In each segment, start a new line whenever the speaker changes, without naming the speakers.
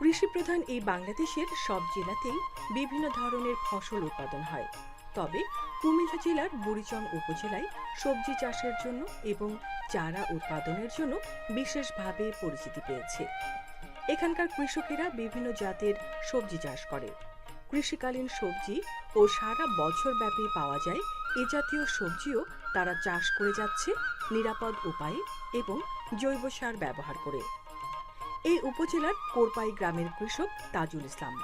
কৃষিপ্রধান এই বাংলাদেশের সব জেলাতেই বিভিন্ন ধরনের ফসল উৎপাদন হয়। তবে কুমিল্লা জেলার বুড়িচং উপজেলায় সবজি চাষের জন্য এবং চারা উৎপাদনের জন্য বিশেষভাবে পরিচিতি পেয়েছে। এখানকার কৃষকেরা বিভিন্ন জাতের সবজি চাষ করে। কৃষিকালীন সবজি ও সারা বছর ব্যাপী পাওয়া যায় এ জাতীয় সবজিও তারা চাষ করে যাচ্ছে নিরাপদ উপায়ে এবং জৈব সার ব্যবহার করে। এই উপজেলার কোরপাই গ্রামের কৃষক তাজুল ইসলাম।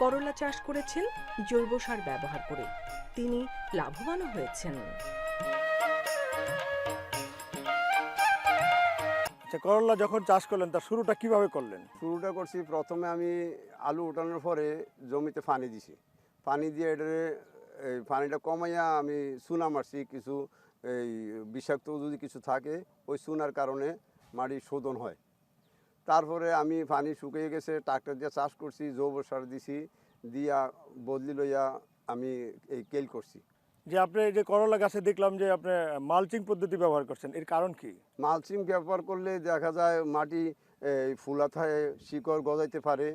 করলা চাষ করেছেন জৈব সার ব্যবহার করে। তিনি লাভবানও হয়েছেন।
আচ্ছা করলা যখন চাষ করলেন তার শুরুটা কীভাবে করলেন?
শুরুটা করছি প্রথমে আমি আলু উঠানোর পরে জমিতে পানি দিছি। পানি দিয়ে এটারে এই পানিটা কমাইয়া আমি চুনা মারছি কিছু এই বিষাক্ত যদি কিছু থাকে ওই চুনার কারণে মাটি শোধন হয়। তারপরে আমি পানি শুকিয়ে গেছে ট্রাক্টর দিয়ে চাষ করছি জৈব সার দিছি দিয়া বদলি লইয়া আমি এই কেল করছি।
যে আপনি এই যে করলা গাছে দেখলাম যে আপনি মালচিং পদ্ধতি ব্যবহার করছেন এর কারণ কি?
মালচিং ব্যবহার করলে দেখা যায় মাটি এই ফুলাথায় শিকড় গজাইতে পারে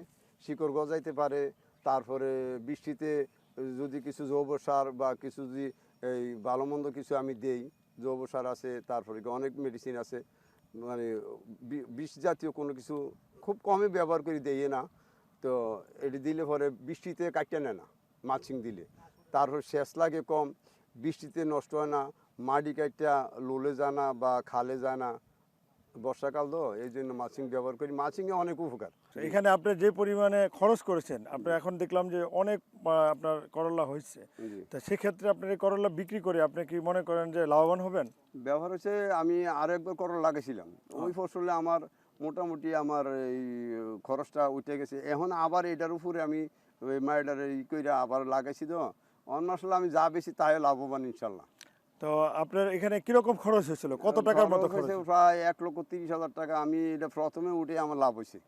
শিকড় গজাইতে পারে তারপরে বৃষ্টিতে যদি কিছু জৈব সার বা কিছু যদি এই ভালো মন্দ কিছু আমি দেই জৈব সার আছে তারপরে অনেক মেডিসিন আছে মানে বিষ জাতীয় কোনো কিছু খুব কমই ব্যবহার করি দিয়ে না। তো এটি দিলে পরে বৃষ্টিতে কাটিয়ে নেয় না মাছিং দিলে। তারপর শেষ লাগে কম, বৃষ্টিতে নষ্ট হয় না, মাটি কাটিয়া লোলে যায় না বা খালে যায় না। বর্ষাকাল তো এই জন্য মাছিং ব্যবহার করি। মাছিংয়ে অনেক উপকার।
এখানে আপনি যে পরিমাণে খরচ করেছেন আপনি এখন দেখলাম যে অনেক আপনার করলা হয়েছে। তা সেক্ষেত্রে আপনার এই করলা বিক্রি করে আপনি কি মনে করেন যে লাভবান হবেন?
ব্যবহার হচ্ছে আমি আর একবার করলা লাগাইছিলাম। ওই ফসলে আমার মোটামুটি আমার এই খরচটা উঠে গেছে। এখন আবার এটার উপরে আমি ওই ই করে আবার লাগাইছি তো। অন্য আসলে আমি যা বেশি তাই লাভবান ইনশাল্লাহ।
তো আপনার এখানে কীরকম খরচ হয়েছিল? কত টাকার মতো খরচ
প্রায় এক লক্ষ তিরিশ হাজার টাকা। আমি এটা প্রথমে উঠে আমার লাভ হয়েছে।